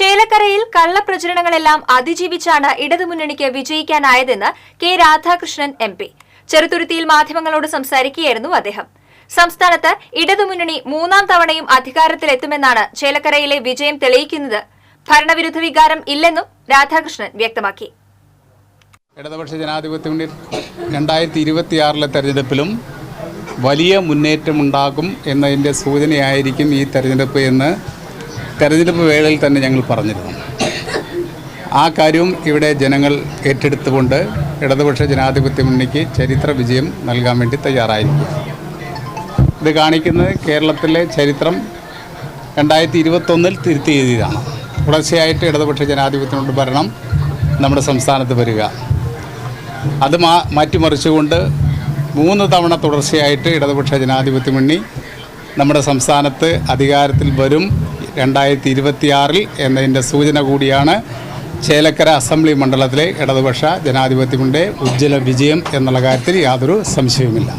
ചേലക്കരയിൽ കള്ളപ്രചരണങ്ങളെല്ലാം അതിജീവിച്ചാണ് ഇടതുമുന്നണിക്ക് വിജയിക്കാനായതെന്ന് കെ രാധാകൃഷ്ണൻ എം പി. ചെറുതുരുത്തിയിൽ മാധ്യമങ്ങളോട് സംസാരിക്കുകയായിരുന്നു അദ്ദേഹം. സംസ്ഥാനത്ത് ഇടതുമുന്നണി മൂന്നാം തവണയും അധികാരത്തിലെത്തുമെന്നാണ് ചേലക്കരയിലെ വിജയം തെളിയിക്കുന്നത്. ഭരണവിരുദ്ധ വികാരം ഇല്ലെന്നും രാധാകൃഷ്ണൻ വ്യക്തമാക്കി. ഇടതുപക്ഷ ജനാധിപത്യ രണ്ടായിരത്തി ഇരുപത്തിയാറിലെ തെരഞ്ഞെടുപ്പിലും വലിയ മുന്നേറ്റമുണ്ടാകും എന്നതിന്റെ സൂചനയായിരിക്കും ഈ തെരഞ്ഞെടുപ്പ് എന്ന് തെരഞ്ഞെടുപ്പ് വേളയിൽ തന്നെ ഞങ്ങൾ പറഞ്ഞിരുന്നു. ആ കാര്യവും ഇവിടെ ജനങ്ങൾ ഏറ്റെടുത്തുകൊണ്ട് ഇടതുപക്ഷ ജനാധിപത്യ മുന്നണിക്ക് ചരിത്ര വിജയം നൽകാൻ വേണ്ടി തയ്യാറായിരിക്കും. ഇത് കാണിക്കുന്നത് കേരളത്തിലെ ചരിത്രം രണ്ടായിരത്തി ഇരുപത്തൊന്നിൽ തിരുത്തി എഴുതിയതാണ് തുടർച്ചയായിട്ട് ഇടതുപക്ഷ ജനാധിപത്യത്തിനോട് ഭരണം നമ്മുടെ സംസ്ഥാനത്ത് വരിക. അത് മാ മാറ്റിമറിച്ചുകൊണ്ട് മൂന്ന് തവണ തുടർച്ചയായിട്ട് ഇടതുപക്ഷ ജനാധിപത്യ മുന്നണി നമ്മുടെ സംസ്ഥാനത്ത് അധികാരത്തിൽ വരും രണ്ടായിരത്തി ഇരുപത്തിയാറിൽ എന്നതിന്റെ സൂചന കൂടിയാണ് ചേലക്കര അസംബ്ലി മണ്ഡലത്തിലെ ഇടതുപക്ഷ ജനാധിപത്യ മുന്നണിയുടെ ഉജ്ജ്വല വിജയം എന്നുള്ള കാര്യത്തിൽ യാതൊരു സംശയവുമില്ല.